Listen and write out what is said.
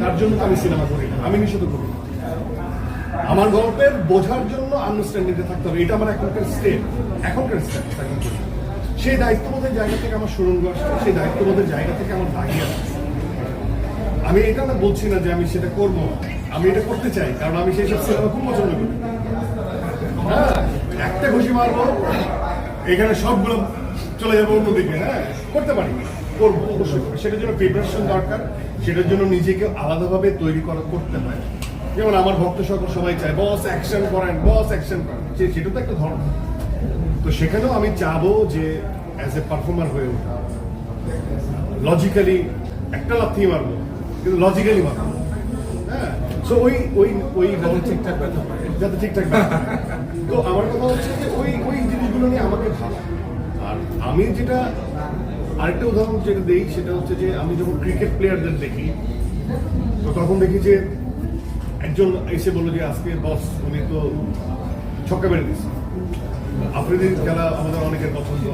তার জন্য আমি সিনেমা করি না, আমি নিষেধ করি আমার গল্পের বোঝার জন্য আন্ডারস্ট্যান্ডিংটা থাকতে হবে। এটা আমার এখনকার স্টেপ এখনকার স্টেপ। সেই দায়িত্ববোধের জায়গা থেকে আমার সুরঙ্গ আসছে, সেই দায়িত্ববোধের জায়গা থেকে আমার দাঁড়িয়ে আসছে। আমি এটা না বলছি না যে আমি সেটা করব আমি এটা করতে চাই, কারণ আমি সেই সব সিনেমা খুব পছন্দ করি। হ্যাঁ একটা খুশি মারবো, এখানে সবগুলো চলে যাব অন্যদিকে হ্যাঁ? করতে পারি। করব অবশ্যই। সেটার জন্য প্রিপারেশন দরকার সেটার জন্য নিজেকে আলাদাভাবে তৈরি করা করতে হয়। যেমন আমার ভক্ত সকল সবাই চায় বস অ্যাকশন করেন বস অ্যাকশন করেন। সেটা তো একটা ধর্ম। তো সেখানেও আমি চাবো যে অ্যাজ এ পারফর্মার হয়ে ওঠা। লজিক্যালি একটা লাথি মারবো কিন্তু লজিক্যালি মারবো হ্যাঁ? সো ওই ওই ওই ঠিকঠাক ব্যথা যাতে ঠিকঠাক তো আমার কথা হচ্ছে যে ওই ওই আমি যেটা আরেকটা উদাহরণ যেটা দিই, সেটা হচ্ছে যে আমি যখন ক্রিকেট প্লেয়ারদের দেখি, তো তখন দেখি যে একজন এসে বলল যে, আজকে বস উনি তো ছক্কা মেরে দিচ্ছে আফ্রিদি খেলা আমাদের অনেকের পছন্দ।